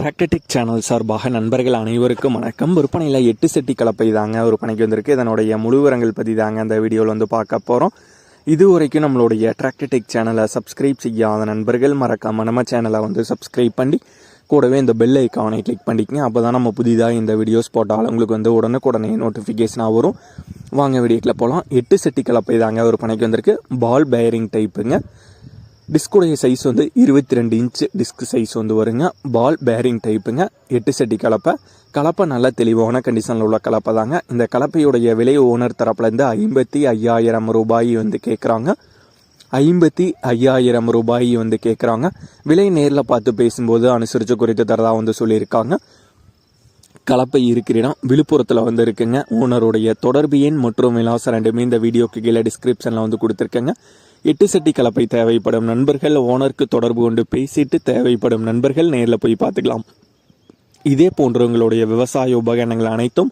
டிராக்டடிக் channel சார்பாக நண்பர்கள் அனைவருக்கும் வணக்கம். விற்பனையில் எட்டு செட்டி கலப்பை தாங்க விற்பனைக்கு வந்திருக்கு. இதனுடைய முழு விவரங்கள் பற்றி தாங்க அந்த வீடியோவில் வந்து பார்க்க போகிறோம் இது வரைக்கும் நம்மளுடைய டிராக்டடிக் சேனலை சப்ஸ்கிரைப் செய்யாத நண்பர்கள் மறக்காம நம்ம சேனலை வந்து சப்ஸ்கிரைப் பண்ணி கூடவே இந்த பெல் ஐக்கானை கிளிக் பண்ணிக்கங்க. அப்போ தான் நம்ம புதிதாக இந்த வீடியோஸ் போட்டாலும் உங்களுக்கு வந்து உடனுக்குடனே நோட்டிஃபிகேஷனாக வரும். வாங்க வீடியோக்கில் போகலாம் எட்டு செட்டி கலப்பை தாங்க பணிக்கு வந்திருக்கு. பால் பேரிங் டைப்புங்க டிஸ்குடைய சைஸ் வந்து இருபத்தி ரெண்டு இன்ச்சு டிஸ்க் சைஸ் வந்து வருங்க. பால் பேரிங் டைப்புங்க எட்டு செட்டி கலப்பை. கலப்பை நல்ல தெளிவான கண்டிஷனில் உள்ள கலப்பை தாங்க. இந்த கலப்பையுடைய விலை ஓனர் தரப்புலேருந்து ஐம்பத்தி ஐயாயிரம் ரூபாய் வந்து கேட்குறாங்க ஐம்பத்தி ஐயாயிரம் ரூபாய் வந்து கேட்குறாங்க விலை நேரில் பார்த்து பேசும்போது அனுசரித்து குறித்து தரதாக வந்து சொல்லியிருக்காங்க. கலப்பை இருக்கிற இடம் விழுப்புரத்தில் வந்து இருக்குங்க. ஓனருடைய தொடர்பு எண் மற்றும் விலாசம் ரெண்டுமே இந்த வீடியோக்கு கீழே டிஸ்கிரிப்ஷனில் வந்து கொடுத்துருக்கேங்க. எட்டு செட்டி கலப்பை தேவைப்படும் நண்பர்கள் ஓனருக்கு தொடர்பு கொண்டு பேசிட்டு தேவைப்படும் நண்பர்கள் நேரில் போய் பார்த்துக்கலாம். இதே போன்றவங்களுடைய விவசாய உபகரணங்கள் அனைத்தும்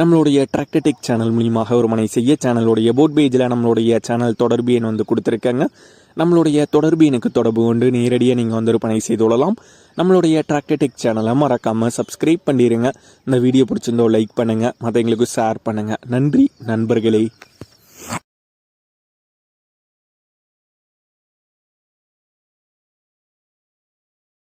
நம்மளுடைய டிராக்டடிக் சேனல் மூலியமாக ஒரு மனை செய்ய சேனலுடைய போட் பேஜில் நம்மளுடைய சேனல் தொடர்பு எண் வந்து கொடுத்துருக்காங்க. நம்மளுடைய தொடர்பு எனக்கு தொடர்பு கொண்டு நேரடியாக நீங்கள் வந்து விற்பனை செய்து கொள்ளலாம். நம்மளுடைய டிராக்டடிக் சேனலை மறக்காமல் சப்ஸ்கிரைப் பண்ணிடுங்க இந்த வீடியோ பிடிச்சிருந்தோ லைக் பண்ணுங்கள் மற்றவங்களுக்கு ஷேர் பண்ணுங்கள் நன்றி நண்பர்களே.